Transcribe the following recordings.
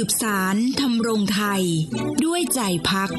สืบสารทำรงไทย ด้วยใจพัก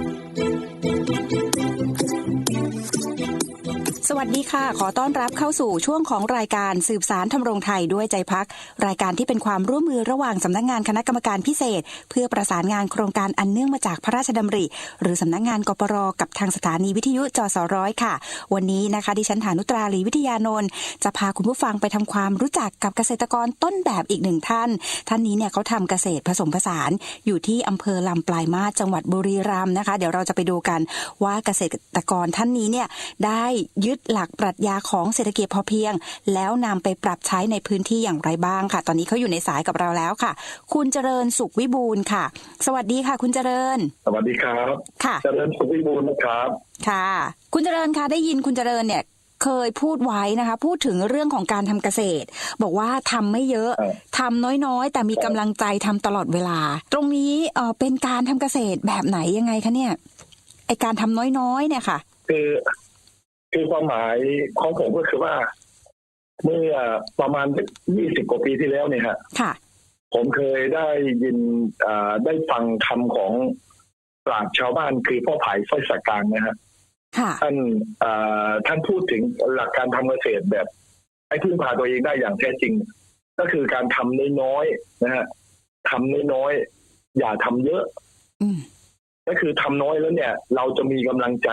สวัสดีค่ะ ขอต้อนรับเข้าสู่ช่วงของรายการสืบสารทำรงไทยด้วยใจพัก รายการที่เป็นความร่วมมือระหว่างสำนักงานคณะกรรมการพิเศษ เพื่อประสานงานโครงการอันเนื่องมาจากพระราชดำริ หรือสำนักงานกปรกับทางสถานีวิทยุจสร้อยค่ะ วันนี้นะคะดิฉันฐานุตราลีวิทยานนท์จะพาคุณผู้ฟังไปทำความรู้จักกับเกษตรกรต้นแบบอีกหนึ่งท่าน ท่านนี้เนี่ยเขาทำเกษตรผสมผสานอยู่ที่อำเภอลำปลายมาสจังหวัดบุรีรัมย์นะคะ เดี๋ยวเราจะไปดูกันว่าเกษตรกรท่านนี้เนี่ยได้ยึดหลักปรัชญาของเศรษฐกิจพอเพียง แล้วนำไปปรับใช้ในพื้นที่อย่างไรบ้างค่ะ ตอนนี้เขาอยู่ในสายกับเราแล้วค่ะ คุณเจริญสุขวิบูลย์ค่ะ สวัสดีค่ะ คุณเจริญ สวัสดีครับ ค่ะ เจริญสุขวิบูลย์นะครับ ค่ะ คุณเจริญคะได้ยินคุณเจริญเนี่ย เคยพูดไว้นะคะ พูดถึงเรื่องของการทำเกษตร บอกว่าทำไม่เยอะครับทำน้อยๆ แต่มีกำลังใจทำตลอดเวลา ตรงนี้เออเป็นการทำเกษตรแบบไหนยังไงคะเนี่ยไอการทำน้อยๆ เนี่ยค่ะ คือคือความหมายของผมก็คือว่า เมื่อประมาณยี่สิบกว่าปีที่แล้วเนี่ยฮะค่ะ ผมเคยได้ยินอ่าได้ฟังคำของปราชญ์ชาวบ้านคือพ่อผายสร้อยสักการนะฮะค่ะ ท่านอ่าท่านพูดถึงหลักการทำเกษตรแบบ ให้พึ่งพาตัวเองได้อย่างแท้จริง ก็คือการทำน้อยๆนะฮะทำน้อยๆอย่าทำเยอะอืมก็คือทำน้อยแล้วเนี่ย เราจะมีกำลังใจ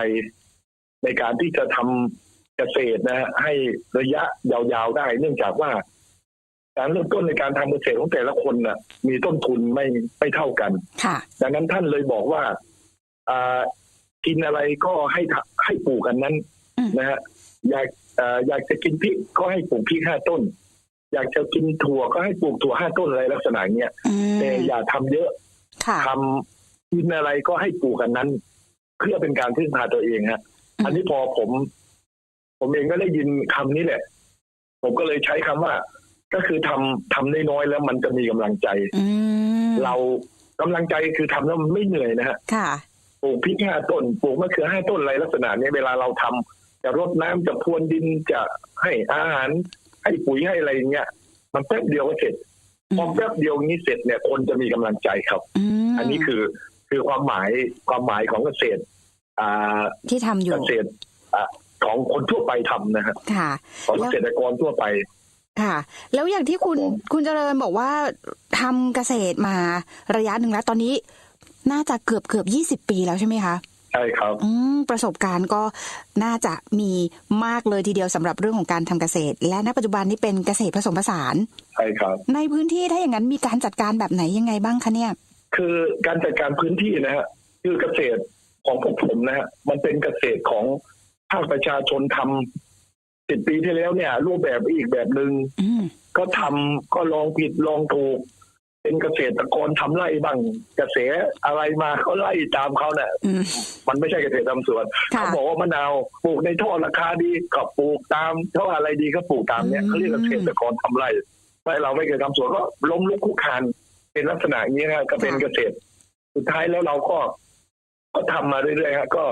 ในการที่จะทำเกษตรนะฮะให้ระยะยาวๆได้ เนื่องจากว่า การเริ่มต้นในการทำเกษตรของแต่ละคนน่ะ มีต้นทุนไม่ไม่เท่ากันค่ะดังนั้นท่านเลยบอกว่าอ่า กินอะไรก็ให้ทำให้ปลูกกันนั้นอืมนะฮะอยากอ่าอยากจะกินพริกก็ให้ปลูกพริกห้าต้น อยากจะกินถั่วก็ให้ปลูกถั่วห้าต้นอะไรลักษณะเนี้ยอืมแต่อย่าทำเยอะค่ะทำกินอะไรก็ให้ปลูกกันนั้น เพื่อเป็นการพึ่งพาตัวเองฮะอืมอันนี้พอผม ผมเองก็ได้ยินคำนี้แหละ ผมก็เลยใช้คำว่า ก็คือทำทำได้น้อยแล้วมันจะมีกำลังใจอืมเรากำลังใจคือทำแล้วมันไม่เหนื่อยนะฮะค่ะป ลูกพริกห้าต้นปลูกมะเขือห้าต้นอะไรลักษณะนี้เวลาเราทำจะรดน้ำจะพรวนดินจะให้อาหารให้ปุ๋ยให้อะไรอย่างเงี้ยมันแป๊บเดียวก็เสร็จพอแป๊บเดียวนี้เสร็จเนี่ยคนจะมีกำลังใจครับมอันนี้คือคือความหมายความหมายของเกษตรอ่าที่ทำอยู่เกษตรอ่าของคนทั่วไปทำนะฮะค่ะของเกษตรกรทั่วไป ค่ะ แล้วอย่างที่คุณครับผมคุณเจริญบอกว่าทำเกษตรมาระยะหนึ่งแล้วตอนนี้ น่าจะเกือบเกือบยี่สิบปีแล้วใช่ไหมคะใช่ครับอืมประสบการณ์ก็น่าจะมีมากเลยทีเดียวสำหรับเรื่องของการทำเกษตร และณปัจจุบันนี้เป็นเกษตรผสมผสานใช่ครับ ในพื้นที่ถ้าอย่างนั้นมีการจัดการแบบไหนยังไงบ้างคะเนี่ย คือการจัดการพื้นที่นะฮะคือเกษตรของพวกผมนะฮะมันเป็นเกษตรของภาคประชาชนทำสิบปีที่แล้วเนี่ย รูปแบบอีกแบบหนึ่งอืมก็ทำก็ลองผิดลองถูก เป็นเกษตรกรทำไร่บ้างกระแสอะไรมาก็ไล่ตามเขาเนี่ยอืมมันไม่ใช่เกษตรทำสวนค่ะเขาบอกว่ามะนาวปลูกในท่อราคาดีก็ปลูกตามท่ออะไรดีก็ปลูกตามเนี่ยอืมเขาเรียกเกษตรกรทำไร่ไม่เราไม่เคยทำสวนก็ล้มลุกคลุกคลานเป็นลักษณะอย่างนี้ฮะก็เป็นเกษตร สุดท้ายแล้วเราก็ ก็ทำมาเรื่อยๆฮะก็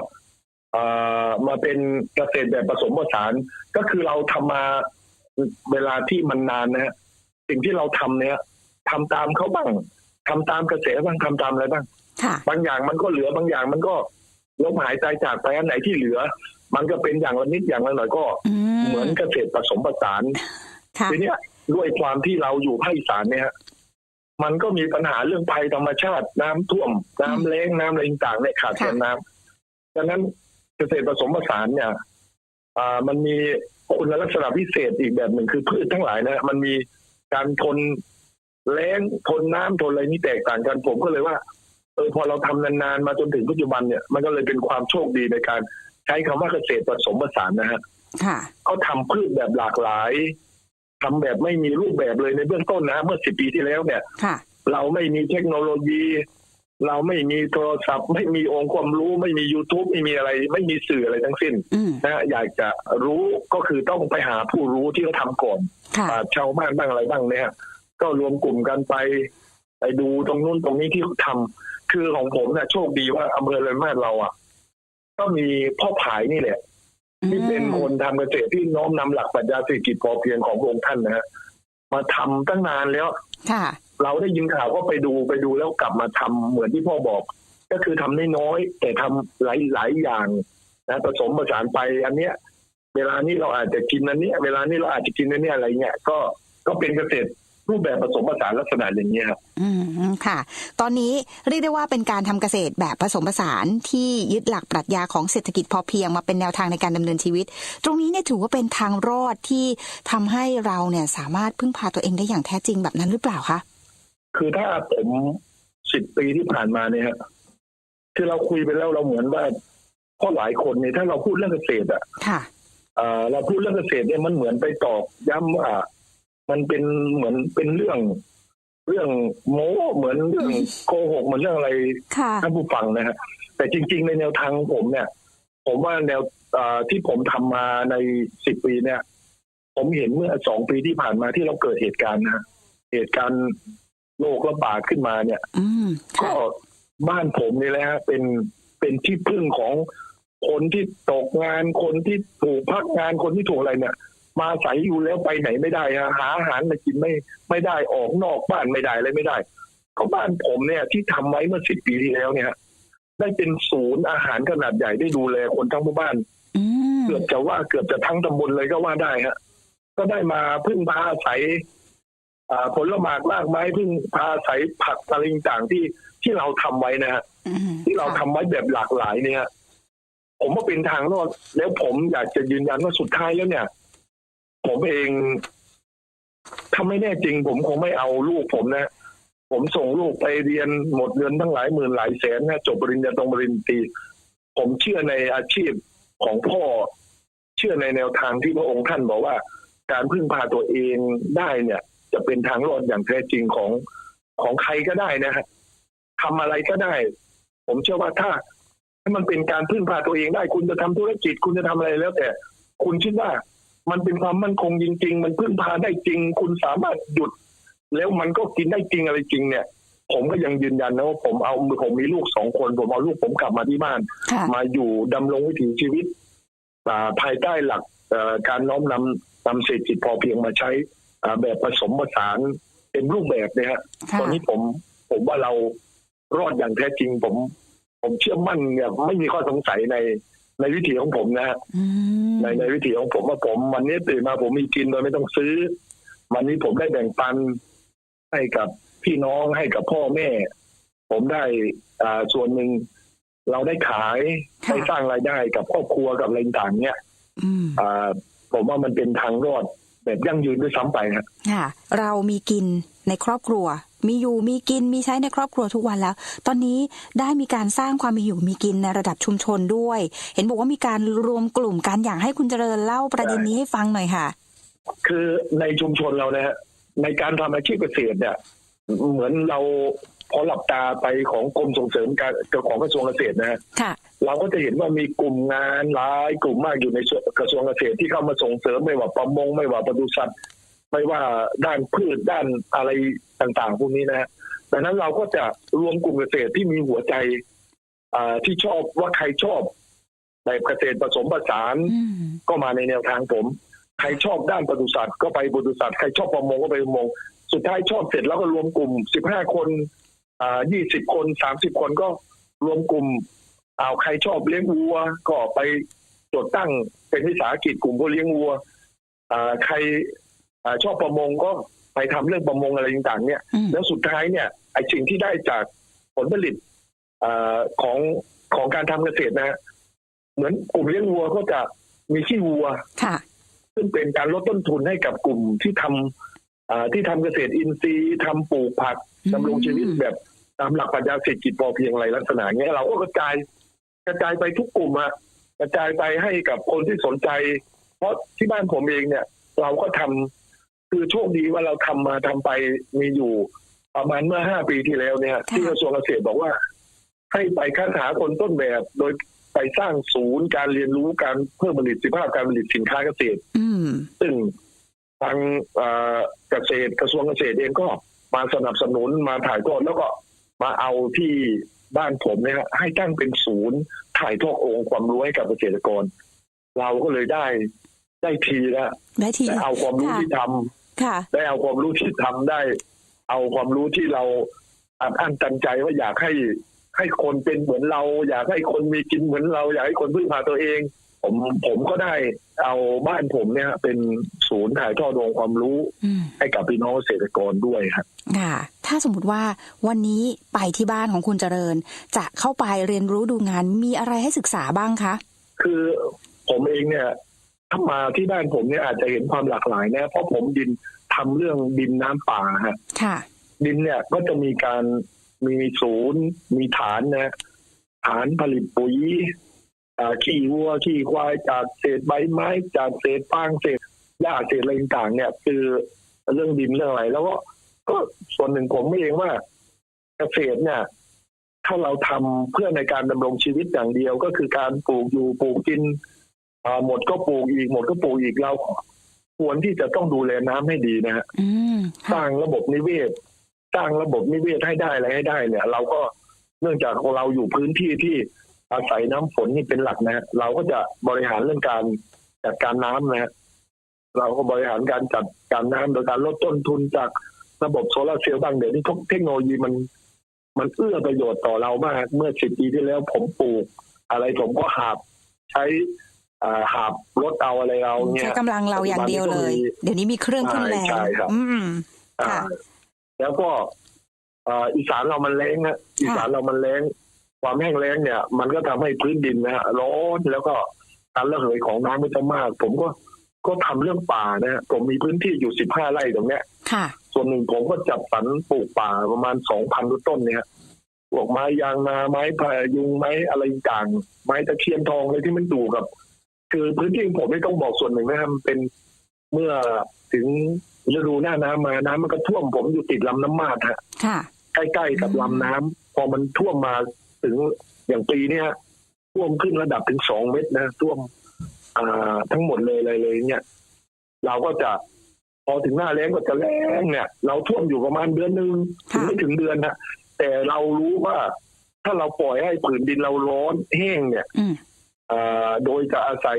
เอ่อมาเป็นเกษตรแบบผสมผสานก็คือเราทำมาเวลาที่มันนานนะฮะสิ่งที่เราทำเนี่ย ทำตามเขาบ้างทำตามกระแสบ้างทำตามอะไรบ้างค่ะบางอย่างมันก็เหลือบางอย่างมันก็ล้มหายใจจากไปอันไหนที่เหลือ มันก็เป็นอย่างละนิดอย่างละหน่อยก็อืมเหมือนเกษตรผสมผสานค่ะทีเนี้ยด้วยความที่เราอยู่ภาคอีสานเนี่ยฮะมันก็มีปัญหาเรื่องภัยธรรมชาติน้ำท่วม น้ำแล้งน้ำอะไรต่างๆเนี่ยขาดแคลนน้ำดังนั้นเกษตรผสมผสานเนี่ย อ่ามันมีคุณลักษณะพิเศษอีกแบบหนึ่งคือพืชทั้งหลายนะมันมีการทน แล้งทนน้ำทนอะไรนี่แตกต่างกันผมก็เลยว่าเออพอเราทำนานๆมาจนถึงปัจจุบันเนี่ยมันก็เลยเป็นความโชคดีในการใช้คำว่าเกษตรผสมผสานนะฮะค่ะเขาทำพืชแบบหลากหลายทำแบบไม่มีรูปแบบเลยในเบื้องต้นนะเมื่อสิบปีที่แล้วเนี่ยค่ะเราไม่มีเทคโนโลยี เราไม่มีโทรศัพท์ ไม่มีองค์ความรู้ ไม่มี YouTube ไม่มีอะไร ไม่มีสื่ออะไรทั้งสิ้นอืมนะอยากจะรู้ก็คือต้องไปหาผู้รู้ที่เขาทำก่อนค่ะอ่าชาวบ้านบ้างอะไรบ้างเนี่ย ก็รวมกลุ่มกันไปไปดูตรงนู้นตรงนี้ที่เขาทำคือของผมเนี่ยโชคดีว่าอำเภอเลยมาศเราอะ ก็มีพ่อผายนี่แหละ ที่เป็นคนทำเกษตรที่น้อมนำหลักปรัชญาเศรษฐกิจพอเพียงของพระองค์ท่านนะฮะมาทำตั้งนานแล้วค่ะเราได้ยินข่าวก็ไปดูไปดูแล้วกลับมาทำเหมือนที่พ่อบอก ก็คือทำน้อยๆแต่ทำหลายหลายๆอย่างนะผสมผสานไปอันเนี้ย เวลานี้เราอาจจะกินอันเนี้ย เวลานี้เราอาจจะกินอันเนี้ยอะไรเงี้ยก็ก็เป็นเกษตร รูปแบบผสมผสานลักษณะอย่างนี้ยครับอืมค่ะ ตอนนี้เรียกได้ว่าเป็นการทำเกษตรแบบผสมผสานที่ยึดหลักปรัชญาของเศรษฐกิจพอเพียงมาเป็นแนวทางในการดำเนินชีวิต ตรงนี้เนี่ยถือว่าเป็นทางรอดที่ทำให้เราเนี่ยสามารถพึ่งพาตัวเองได้อย่างแท้จริงแบบนั้นหรือเปล่าคะคือถ้าผมสิบปีที่ผ่านมาเนี่ยฮะคือเราคุยไปแล้วเราเหมือนว่าเพราะหลายคนเนี่ยถ้าเราพูดเรื่องเกษตรอะค่ะเอ่อเราพูดเรื่องเกษตรเนี่ยมันเหมือนไปตอกย้ำว่า มันเป็นเหมือนเป็นเรื่อง เรื่องโม้เหมือนเรื่องโกหกเหมือนเรื่องอะไรค่ะท่านผู้ฟังนะฮะแต่จริง ๆ ในแนวทางของผมเนี่ย ผมว่าแนวเอ่อที่ผมทำมาในสิบปีเนี่ย ผมเห็นเมื่อสองปีที่ผ่านมาที่เราเกิดเหตุการณ์นะเหตุการณ์โรคระบาดขึ้นมาเนี่ยอืมก็ค่ะบ้านผมนี่แหละฮะเป็นเป็นที่พึ่งของคนที่ตกงานคนที่ถูกพักงานคนที่ถูกอะไรเนี่ย มาอาศัยอยู่แล้วไปไหนไม่ได้ฮะหาอาหารมากินไม่ไม่ได้ออกนอกบ้านไม่ได้อะไรไม่ได้ก็บ้านผมเนี่ยที่ทำไว้เมื่อสิบปีที่แล้วเนี่ย ได้เป็นศูนย์อาหารขนาดใหญ่ได้ดูแลคนทั้งหมู่บ้านอืมเกือบจะว่าเกือบจะทั้งตำบลเลยก็ว่าได้ฮะก็ได้มาพึ่งพาอาศัยอ่าผลหมากรากไม้พึ่งพาอาศัยผักอะไรต่างๆที่ที่เราทำไว้นะฮะอืมที่เราทำไว้แบบหลากหลายเนี่ย ผมว่าเป็นทางรอดแล้วผมอยากจะยืนยันว่าสุดท้ายแล้วเนี่ย ผมเองถ้าไม่แน่จริง ผมคงไม่เอาลูกผมนะ ผมส่งลูกไปเรียนหมดเงินทั้งหลายหมื่นหลายแสนนะจบปริญญาตรงปริญญาตรีผมเชื่อในอาชีพของพ่อ เชื่อในแนวทางที่พระองค์ท่านบอกว่า การพึ่งพาตัวเองได้เนี่ย จะเป็นทางรอดอย่างแท้จริงของของใครก็ได้นะฮะทำอะไรก็ได้ ผมเชื่อว่าถ้าถ้ามันเป็นการพึ่งพาตัวเองได้ คุณจะทำธุรกิจ คุณจะทำอะไรแล้วแต่ คุณคิดว่า มันเป็นความมั่นคงจริง ๆ มันพึ่งพาได้จริง คุณสามารถหยุด แล้วมันก็กินได้จริงอะไรจริงเนี่ย ผมก็ยังยืนยันนะว่าผมเอาผมมีลูกสองคน ผมเอาลูกผมกลับมาที่บ้านค่ะมาอยู่ดำรงวิถีชีวิตอ่าภายใต้หลักเอ่อการน้อมนำนำเศรษฐกิจพอเพียงมาใช้อ่าแบบผสมผสานเป็นรูปแบบเนี่ยฮะค่ะตอนนี้ผมผมว่าเรารอดอย่างแท้จริง ผม ผมเชื่อมั่นเนี่ยไม่มีข้อสงสัยใน ในวิถีของผมนะฮะอืมในในวิถีของผมว่าผม วันนี้ตื่นมาผมมีกินโดยไม่ต้องซื้อ วันนี้ผมได้แบ่งปันให้กับพี่น้องให้กับพ่อแม่ ผมได้อ่าส่วนหนึ่งเราได้ขายค่ะได้สร้างรายได้กับครอบครัวกับอะไรต่างๆเนี่ยอืมอ่า ผมว่ามันเป็นทางรอด แบบยั่งยืนด้วยซ้ำไปฮะค่ะเรามีกินในครอบครัว มีอยู่มีกินมีใช้ในครอบครัวทุกวันแล้ว ตอนนี้ได้มีการสร้างความมีอยู่มีกินในระดับชุมชนด้วย เห็นบอกว่ามีการรวมกลุ่มกันอยากให้คุณเจริญเล่าประเด็นนี้ให้ฟังหน่อยค่ะ คือในชุมชนเรานะฮะในการทำอาชีพเกษตรเนี่ยเหมือนเราพอหลับตาไปของกรมส่งเสริมการของกระทรวงเกษตรนะฮะค่ะ เราก็จะเห็นว่ามีกลุ่มงานหลายกลุ่มมากอยู่ในส่วนกระทรวงเกษตรที่เข้ามาส่งเสริมไม่ว่าประมงไม่ว่าปศุสัตว์ไม่ว่าด้านพืชด้านอะไรต่างๆ พวกนี้นะฮะดังนั้นเราก็จะรวมกลุ่มเกษตรที่มีหัวใจอ่าที่ชอบว่าใครชอบแบบเกษตรผสมผสานอืมก็มาในแนวทางผม ใครชอบด้านปศุสัตว์ก็ไปปศุสัตว์ใครชอบประมงก็ไปประมง สุดท้ายชอบเสร็จแล้วก็รวมกลุ่ม15คนอ่า20คน30คนก็รวมกลุ่ม เอาวใครชอบเลี้ยงวัว ก็ไปจดตั้งเป็นวิสาหกิจกลุ่มผู้เลี้ยงวัวอ่าใครอ่าชอบประมงก็ไปทำเรื่องประมงอะไรต่างๆเนี่ยอืมแล้วสุดท้ายเนี่ยไอ้สิ่งที่ได้จากผลผลิตอาของของการทำเกษตรนะฮะเหมือนกลุ่มเลี้ยงวัวก็จะมีขี้วัวค่ะซึ่งเป็นการลดต้นทุนให้กับกลุ่มที่ทำอ่าที่ทำเกษตรอินทรีย์ทำปลูกผักอืมดำรงชีวิตแบบตามหลักปรัชญาเศรษฐกิจพอเพียงอะไรลักษณะเนี้ยเราก็กระจาย กระจายไปทุกกลุ่มอะกระจายไปให้กับคนที่สนใจ เพราะที่บ้านผมเองเนี่ย เราก็ทำคือโชคดีว่าเราทำมาทำไปมีอยู่ประมาณเมื่อห้าปีที่แล้วเนี่ยค่ะที่กระทรวงเกษตรบอกว่า ให้ไปคัดหาคนต้นแบบโดยไปสร้างศูนย์การเรียนรู้การเพิ่มผลิตสิภาพการผลิตสินค้าเกษตรอืมซึ่งทางเอ่อเกษตรกระทรวงเกษตรเองก็มาสนับสนุนมาถ่ายทอดแล้วก็มาเอาที่ บ้านผมเนี่ยฮะให้ตั้งเป็นศูนย์ถ่ายทอดองค์ความรู้ให้กับเกษตรกร เราก็เลยได้ได้ทีละได้ทีได้เอาความรู้ค่ะที่ทำค่ะ ได้เอาความรู้ที่ทำได้ เอาความรู้ที่เราอัดอั้นตันใจว่าอยากให้ให้คนเป็นเหมือนเรา อยากให้คนมีกินเหมือนเรา อยากให้คนพึ่งพาตัวเอง ผมผมก็ได้เอาบ้านผมเนี่ย เป็นศูนย์ถ่ายทอดองค์ความรู้อืมให้กับพี่น้องเกษตรกรด้วยครับค่ะ ถ้าสมมติว่าวันนี้ไปที่บ้านของคุณเจริญ จะเข้าไปเรียนรู้ดูงานมีอะไรให้ศึกษาบ้างคะ คือผมเองเนี่ยถ้ามาที่บ้านผมเนี่ยอาจจะเห็นความหลากหลายนะ เพราะผมดินทำเรื่องดินน้ำป่าฮะค่ะ ดินเนี่ยก็จะมีการมีศูนย์ มีฐานนะฐานผลิตปุ๋ยอ่าขี้วัวขี้ควายจากเศษใบไม้จากเศษฟางเศษหญ้าเศษอะไรต่างๆเนี่ย คือเรื่องดินเรื่องอะไร แล้วก็ ก็ส่วนหนึ่งผมเองว่าเกษตรเนี่ย ถ้าเราทำเพื่อในการดำรงชีวิตอย่างเดียวก็คือการปลูกอยู่ปลูกกินอ่าหมดก็ปลูกอีกหมดก็ปลูกอีกเราควรที่จะต้องดูแลน้ำให้ดีนะฮะอืมสค่ะร้างระบบนิเวศ สร้างระบบนิเวศให้ได้อะไรให้ได้เนี่ย เราก็เนื่องจากเราอยู่พื้นที่ที่อาศัยน้ำฝนนี่เป็นหลักนะฮะเราก็จะบริหารเรื่องการจัดการน้ำนะฮะเราก็บริหารการจัดการน้ำโดยการลดต้นทุนจาก ระบบโซลาร์เซลล์บางเดี๋ยวนี้เทคโนโลยีมัน มันเอื้อประโยชน์ต่อเรามาก เมื่อสิบปีที่แล้วผมปลูก อะไรผมก็หาบใช้อ่าหาบรถเอาอะไรเอาเนี่ใช้ยกำลังเราอย่างเดียวเลย เดี๋ยวนี้มีเครื่องขึ้นแรงใช่ครับอืมอ่าค่ะแล้วก็เอ่ออีสานเรามันแรงนะอีสานเรามันแรงความแห้งแล้งเนี่ย มันก็ทำให้พื้นดินนะฮะร้อนแล้วก็การระเหยของน้ำมันจะมาก ผมก็ ก็ทำเรื่องป่านะฮะผมมีพื้นที่อยู่สิบห้าไร่ตรงเนี้ยค่ะส่วนหนึ่งผมก็จัดสรรปลูกป่าประมาณสองพันต้นเนี่ยฮะพวกไม้ยางนาไม้พายุงไม้อะไรต่างไม้ตะเคียนทองอะไรที่มันดูกับ คือพื้นที่ของผมไม่ต้องบอกส่วนหนึ่งนะครับมันเป็นเมื่อถึงฤดูหน้าน้ำมาน้ำมันก็ท่วมผมอยู่ติดลำน้ำมาดฮะค่ะใกล้ๆกับอืมลำน้ำพอมันท่วมมาถึงอย่างปีเนี้ยท่วมขึ้นระดับถึงสองเมตรนะท่วมอ่า ทั้งหมดเลยเลยเลย เนี่ย เราก็จะพอถึงหน้าแล้งก็จะแล้งเนี่ย เราท่วมอยู่ประมาณเดือนหนึ่งถึงค่ะไม่ถึงเดือนนะแต่เรารู้ว่าถ้าเราปล่อยให้ผืนดินเราร้อนแห้งเนี่ยอืมอ่าโดยจะอาศัย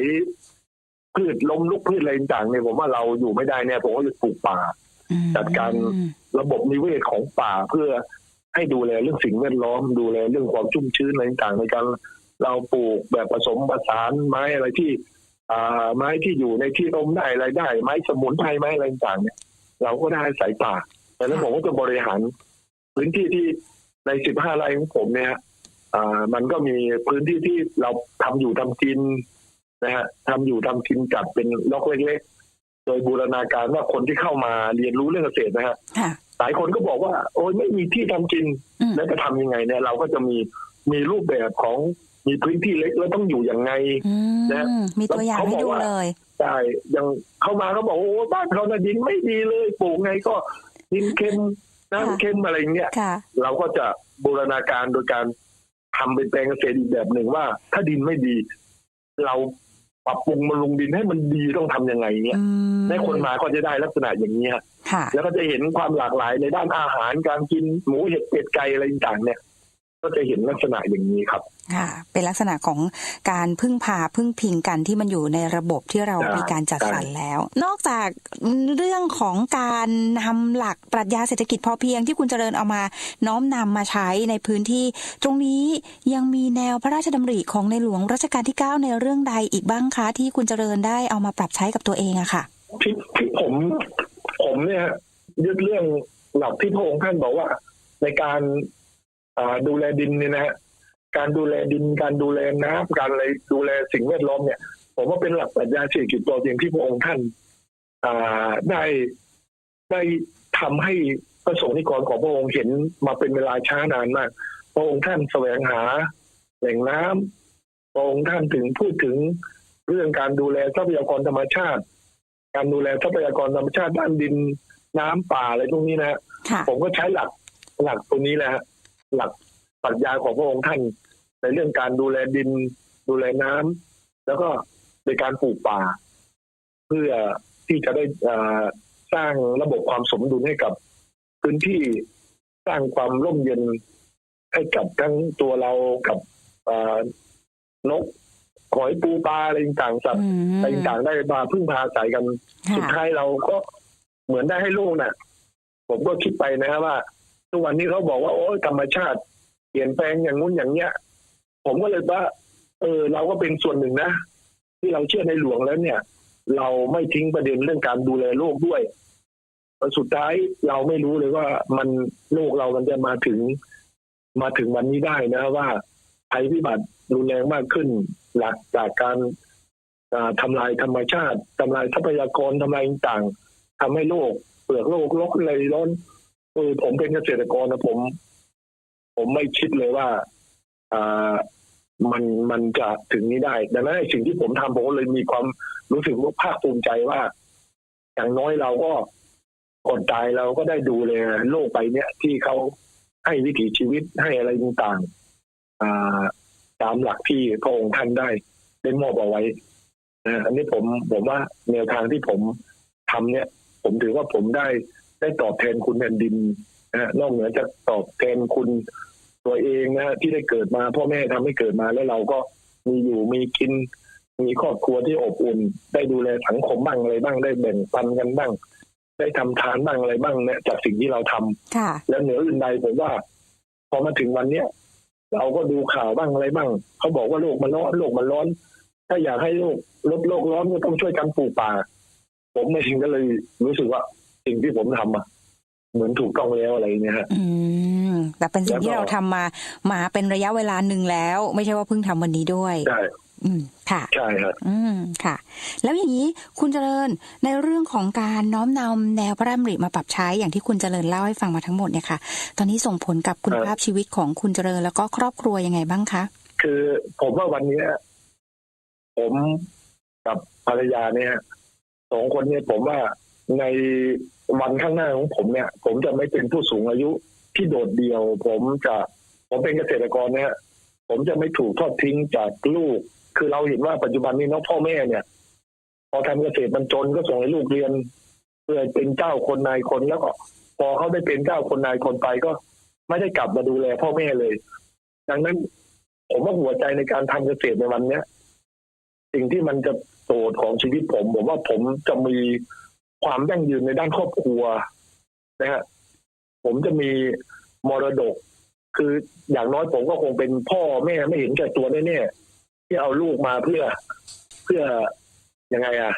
พืชล้มลุกพืชอะไรต่างๆเนี่ยผมว่าเราอยู่ไม่ได้เนี่ยผมก็จะปลูกป่าอืมจัดการระบบนิเวศของป่าเพื่อให้ดูแลเรื่องสิ่งแวดล้อมดูแลเรื่องความชุ่มชื้นอะไรต่างๆในการเราปลูกแบบผสมผสานไม้อะไรที่อ่า ไม้ที่อยู่ในที่ร่มได้อะไรได้ ไม้สมุนไพรไม้อะไรต่างๆเนี่ยเราก็ได้อาศัยป่าแต่แล้วผมก็จะบริหารพื้นที่ที่ในสิบห้าไร่ของผมเนี่ยอ่ามันก็มีพื้นที่ที่เราทำอยู่ทำกินนะฮะทำอยู่ทำกินจัดเป็นล็อกเล็กๆ โดยบูรณาการว่าคนที่เข้ามาเรียนรู้เรื่องเกษตรนะฮะค่ะหลายคนก็บอกว่า โอ้ยไม่มีที่ทำกินอืมแล้วจะทำยังไงเนี่ย เราก็จะมีมีรูปแบบของ มีพื้นที่เล็กแล้วต้องอยู่อย่างไงอืนะมมีตัวอย่างเขาให้บอกดูว่าเลยใช่ยังเข้ามาเขาบอกโอ้บ้านเขาน่ะดินไม่ดีเลยปลูกไงก็ดินเค็มน้ำค่ะเค็มอะไรอย่างเงี้ยค่ะเราก็จะบูรณาการโดยการทำเป็นแปลงเกษตรอีกแบบหนึ่งว่า ถ้าดินไม่ดี เราปรับปรุงบำรุงดินให้มันดีต้องทำยังไงเนี่ยอืมให้คนมาก็จะได้ลักษณะอย่างนี้ฮะค่ะแล้วก็จะเห็นความหลากหลายในด้านอาหารการกินหมูเห็ดเป็ดไก่อะไรต่างๆเนี่ย ก็จะเห็นลักษณะอย่างนี้ครับ ค่ะ เป็นลักษณะของการพึ่งพาพึ่งพิงกันที่มันอยู่ในระบบที่เราใช่มีการจัดใช่สรรแล้ว นอกจากเรื่องของการนำหลักปรัชญาเศรษฐกิจพอเพียงที่คุณเจริญเอามาน้อมนำมาใช้ในพื้นที่ ตรงนี้ยังมีแนวพระราชดำริของในหลวงรัชกาลที่ 9 ในเรื่องใดอีกบ้างคะที่คุณเจริญได้เอามาปรับใช้กับตัวเองอะค่ะที่ที่ผมผมเนี่ยยึดเรื่องหลักที่พระองค์ท่านบอกว่า ในการอ่า ดูแลดินเนี่ยนะฮะการดูแลดินการดูแลน้ำการอะไรดูแลสิ่งแวดล้อมเนี่ย ผมว่าเป็นหลักปรัชญาเศรษฐกิจพอเพียงที่พระองค์ท่านอ่าได้ได้ทำให้ประสงค์นิกรของพระองค์เห็นมาเป็นเวลาช้านานมาก พระองค์ท่านแสวงหาแหล่งน้ำพระองค์ท่านถึงพูดถึงเรื่องการดูแลทรัพยากรธรรมชาติ การดูแลทรัพยากรธรรมชาติด้านดินน้ำป่าอะไรพวกนี้นะฮะค่ะผมก็ใช้หลักหลักตัวนี้แหละฮะ หลักปรัชญาของพระองค์ท่าน ในเรื่องการดูแลดิน ดูแลน้ำแล้วก็ในการปลูกป่า เพื่อที่จะได้เอ่อสร้างระบบความสมดุลให้กับพื้นที่สร้างความร่มเย็นให้กับทั้งตัวเรากับเอ่อนกหอยปูปลาอะไรต่างๆสัตว์อืมอะไรต่างๆได้มาพึ่งพาอาศัยกัน สุดค่ะท้ายเราก็เหมือนได้ให้ลูกน่ะ ผมก็คิดไปนะฮะว่า ทุกวันนี้เขาบอกว่าโอ้ยธรรมชาติ เปลี่ยนแปลงอย่างงู้นอย่างเนี้ย ผมก็เลยว่า เออ เราก็เป็นส่วนหนึ่งนะ ที่เราเชื่อในหลวงแล้วเนี่ย เราไม่ทิ้งประเด็นเรื่องการดูแลโลกด้วยสุดท้ายเราไม่รู้เลยว่ามันโลกเรามันจะมาถึง มาถึงวันนี้ได้นะว่าภัยพิบัติรุนแรงมากขึ้น หลักจากการอ่าทำลายธรรมชาติทำลายทรัพยากรทำลายต่างๆทำให้โลก เปลือกโลกลกเลยร้อน เออผมเป็นเกษตรกรนะผม ผมไม่คิดเลยว่า อ่ามันมันจะถึงนี้ได้ ดังนั้นสิ่งที่ผมทำผมก็เลยมีความรู้สึกว่าภาคภูมิใจว่า อย่างน้อยเราก็กดใจเราก็ได้ดูแลยโลกใบเนี้ยที่เขาให้วิถีชีวิตให้อะไรต่างๆอ่าตามหลักที่พระองค์ท่านได้ได้มอบเอาไว้นะอันนี้ผมผมว่าแนวทางที่ผมทำเนี่ย ผมถือว่าผมได้ ได้ตอบแทนคุณแผ่นดินนะฮะนอกเหนือจากตอบแทนคุณตัวเองนะฮะที่ได้เกิดมาพ่อแม่ทำให้เกิดมาแล้วเราก็มีอยู่มีกิน มีครอบครัวที่อบอุ่น ได้ดูแลสังคมบ้างอะไรบ้างได้แบ่งปันกันบ้าง ได้ทำทานบ้างอะไรบ้างเนี่ยจากสิ่งที่เราทำค่ะแล้วเหนืออื่นใดผมว่า พอมาถึงวันเนี้ยเราก็ดูข่าวบ้างอะไรบ้างเขาบอกว่าโลกมันร้อนโลกมันร้อน ถ้าอยากให้โลกลดโลกร้อนก็ต้องช่วยกันปลูกป่า ผมไม่ถึงก็เลยรู้สึกว่า สิ่งที่ผมทำอะเหมือนถูกต้องแล้วอะไรเนี่ยฮะอืมแต่เป็นสิ่งที่แล้วก็เราทำมา มาเป็นระยะเวลาหนึ่งแล้ว ไม่ใช่ว่าเพิ่งทำวันนี้ด้วยใช่อืมค่ะ ใช่ครับอืมค่ะ แล้วอย่างนี้คุณเจริญในเรื่องของการน้อมนำแนวพระดำริมาปรับใช้อย่างที่คุณเจริญเล่าให้ฟังมาทั้งหมดเนี่ยค่ะ ตอนนี้ส่งผลกับคุณครับภาพชีวิตของคุณเจริญแล้วก็ครอบครัวยังไงบ้างคะคือผมว่าวันเนี้ยผมกับภรรยาเนี่ยสองคนเนี่ยผมว่า ในวันข้างหน้าของผมเนี่ย ผมจะไม่เป็นผู้สูงอายุที่โดดเดี่ยว ผมจะผมเป็นเกษตรกรเนี่ยผมจะไม่ถูกทอดทิ้งจากลูก คือเราเห็นว่าปัจจุบันนี้น้องพ่อแม่เนี่ย พอทำเกษตรมันจนก็ส่งให้ลูกเรียน เพื่อเป็นเจ้าคนนายคนแล้วก็ พอเขาได้เป็นเจ้าคนนายคนไปก็ ไม่ได้กลับมาดูแลพ่อแม่เลย ดังนั้น ผมว่าหัวใจในการทำเกษตรในวันเนี้ยสิ่งที่มันจะโตดของชีวิตผม ผมว่าผมจะมี ความยั่งยืนในด้านครอบครัวนะฮะผมจะมีมรดก คืออย่างน้อยผมก็คงเป็นพ่อแม่ไม่เห็นแก่ตัวแน่ๆที่เอาลูกมาเพื่อ เพื่อยังไงอะ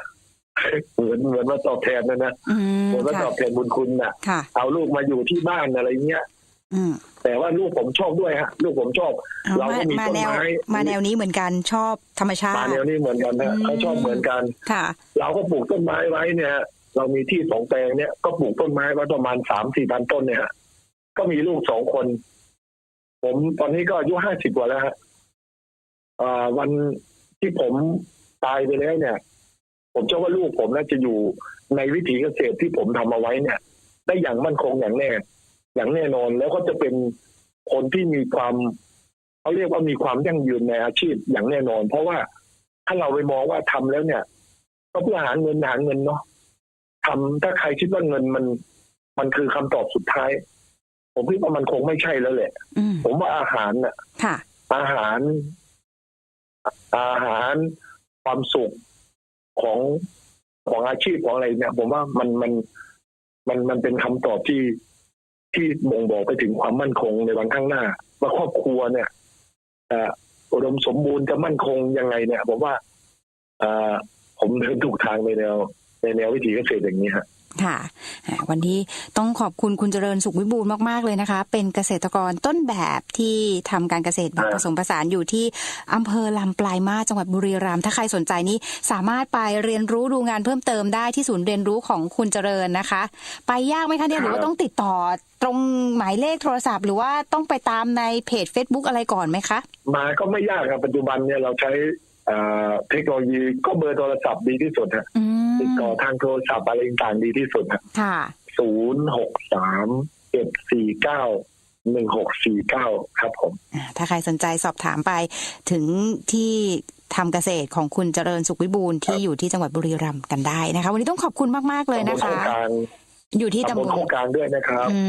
เหมือนเหมือนมาตอบแทนนะนะอืมเหมือนมาตค่ะอบแทนบุญคุณน่ะค่ะ เอาลูกมาอยู่ที่บ้านอะไรเงี้ยอืมแต่ว่าลูกผมชอบด้วยฮะ ลูกผมชอบเอาเราก็มีมาต้นแนวไม้มาแนวนี้เหมือนกันชอบธรรมชามาติแนวนี้เหมือนกันนะอืมเขาชอบเหมือนกันค่ะ เราก็ปลูกต้นไม้ไว้เนี่ย เรามีที่สองแปลงเนี่ยก็ปลูกต้นไม้ไว้ประมาณสามสี่พันต้นเนี่ยฮะก็มีลูกสองคน ผมตอนนี้ก็อายุห้าสิบกว่าแล้วฮะวันที่ผมตายไปแล้วเนี่ย ผมเชื่อว่าลูกผมน่าจะอยู่ในวิถีเกษตรที่ผมทำเอาไว้เนี่ย ได้อย่างมั่นคงอย่างแน่ อย่างแน่นอนแล้วก็จะเป็นคนที่มีความเขาเรียกว่ามีความยั่งยืนในอาชีพอย่างแน่นอน เพราะว่าถ้าเราไปมองว่าทำแล้วเนี่ย ก็เพื่อหาเงินหาเงินเนาะ ทำถ้าใครคิดว่าเงินมัน มันคือคำตอบสุดท้าย ผมคิดว่ามันคงไม่ใช่แล้วแหละอืมผมว่าอาหารน่ะค่ะอาหาร อาหารความสุขของของอาชีพของอะไรเนี่ย ผมว่ามันมันมันมันเป็นคำตอบที่ที่บ่งบอกไปถึงความมั่นคงในวันข้างหน้า ว่าครอบครัวเนี่ยเอ่ออุดมสมบูรณ์จะมั่นคงยังไงเนี่ย ผมว่าเอ่อผมเดินถูกทางในแนว ในแนววิถีเกษตรอย่างนี้ฮะค่ะอ่าวันนี้ต้องขอบคุณคุณเจริญสุขวิบูลย์มาก ๆ เลยนะคะ เป็นเกษตรกรต้นแบบที่ทำการเกษตรแบบอ่าผสมผสานอยู่ที่อำเภอลำปลายมาสจังหวัดบุรีรัมย์ถ้าใครสนใจนี้สามารถไปเรียนรู้ดูงานเพิ่มเติมได้ที่ศูนย์เรียนรู้ของคุณเจริญนะคะ ไปยากไหมคะเนี่ยหรือว่าต้องติดต่อตรงหมายเลขโทรศัพท์ หรือว่าต้องไปตามในเพจ Facebook อะไรก่อนไหมคะมาก็ไม่ยากครับปัจจุบันเนี่ยเราใช้ เอ่อเทคโนโลยีก็เบอร์โทรศัพท์ดีที่สุดฮะอืมติดต่อทางโทรศัพท์อะไรต่างๆดีที่สุดฮะค่ะศูนย์หกสามเจ็ดสี่เก้าหนึ่งหกสี่เก้าครับผมอ่าถ้าใครสนใจสอบถามไปถึงที่ทำเกษตรของคุณเจริญสุขวิบูลย์ที่อยู่ที่จังหวัดบุรีรัมย์กันได้นะคะ วันนี้ต้องขอบคุณมาก ๆ เลยนะตำบลคะโคกลางอยู่ที่ตำตำบบลลโคกลางด้วยนะครับอื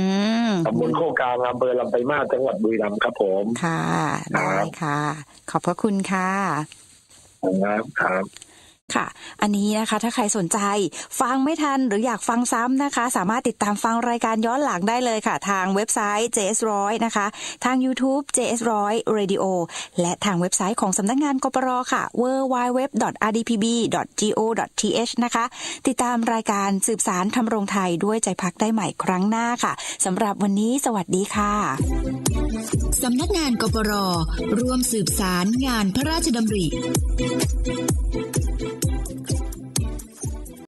มตำบลโคกลางอำเภอลำไปลายมาสจังหวัดบุรีรัมย์ครับผม ค่ะครัได้บค่ะ ขอบพระคุณค่ะ ครับครับ ค่ะ อันนี้นะคะ ถ้าใครสนใจ ฟังไม่ทันหรืออยากฟังซ้ำนะคะ สามารถติดตามฟังรายการย้อนหลังได้เลยค่ะ ทางเว็บไซต์ JS100 นะคะ ทาง YouTube JS100 Radio และทางเว็บไซต์ของสำนักงานกปรค่ะ www.rdpb.go.th นะคะ ติดตามรายการสืบสารทำรงไทยด้วยใจพักได้ใหม่ครั้งหน้าค่ะสำหรับวันนี้สวัสดีค่ะสำนักงานกปรร่วมสืบสารงานพระราชดำริ